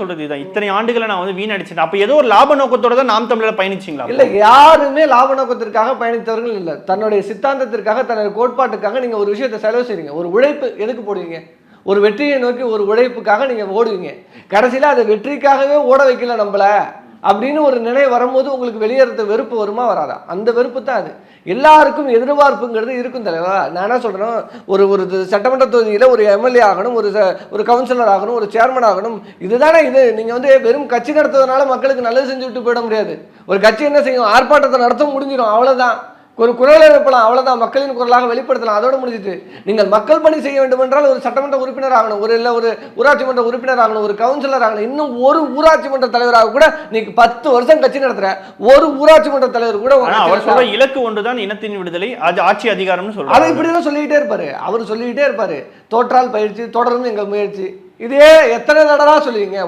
சொல்றது இதுதான். இத்தனை ஆண்டுகளை நான் வந்து வீணடிச்சேன் அப்ப ஏதோ ஒரு லாப நோக்கத்தோட தான் நாம் தமிழர் பயணிச்சீங்களா? இல்ல யாருமே லாப நோக்கத்திற்காக பயணித்தவர்கள் இல்ல. தன்னுடைய சித்தாந்தத்திற்காக தன்னுடைய கோட்பாட்டுக்காக நீங்க ஒரு விஷயத்தை செலவு செய்றீங்க. ஒரு உழைப்பு எதுக்கு போடுவீங்க? ஒரு வெற்றியை நோக்கி ஒரு உழைப்புக்காக நீங்க ஓடுவீங்க. கடைசியில அதை வெற்றிக்காகவே ஓட வைக்கல நம்மள. அப்படின்னு ஒரு நிலை வரும்போது உங்களுக்கு வெளியேறது வெறுப்பு வருமா வராதா? அந்த வெறுப்பு தான் அது. எல்லாருக்கும் எதிர்பார்ப்புங்கிறது இருக்கும் தலைவா. நான் என்ன சொல்கிறேன் ஒரு ஒரு சட்டமன்ற தொகுதியில் ஒரு எம்எல்ஏ ஆகணும் ஒரு ச- ஒரு கவுன்சிலர் ஆகணும் ஒரு சேர்மன் ஆகணும். இதுதானே இது. நீங்கள் வந்து வெறும் கட்சி நடத்துவதனால மக்களுக்கு நல்லது செஞ்சு விட்டு போயிட முடியாது. ஒரு கட்சி என்ன செய்யும்? ஆர்ப்பாட்டத்தை நடத்த முடிஞ்சிடும். அவ்வளோதான் ஒரு குரல் எழுப்பலாம் அவ்வளவுதான். மக்களின் குரலாக வெளிப்படுத்தலாம். அதோட முடிஞ்சிட்டு நீங்கள் மக்கள் பணி செய்ய வேண்டும் என்றால் ஒரு சட்டமன்ற உறுப்பினர் ஆகணும் ஒரு இல்ல ஒரு ஊராட்சி மன்ற உறுப்பினர் ஆகணும் ஒரு கவுன்சிலர் ஆகணும். இன்னும் ஒரு ஊராட்சி மன்ற தலைவராக கூட நீங்க பத்து வருஷம் கட்சி நடத்துற. ஒரு ஊராட்சி மன்ற தலைவர் கூட அவர் சொல்ற இலக்கு ஒன்றுதான் இனத்தின் விடுதலை அது ஆட்சி அதிகாரம்னு அதை சொல்றாரு இப்படிதான் சொல்லிக்கிட்டே இருப்பாரு. அவர் சொல்லிக்கிட்டே இருப்பாரு. தோற்றால் பயிற்சி தொடர்ந்து எங்கள் முயற்சி. இதே எத்தனை தடவை சொல்லுவீங்க?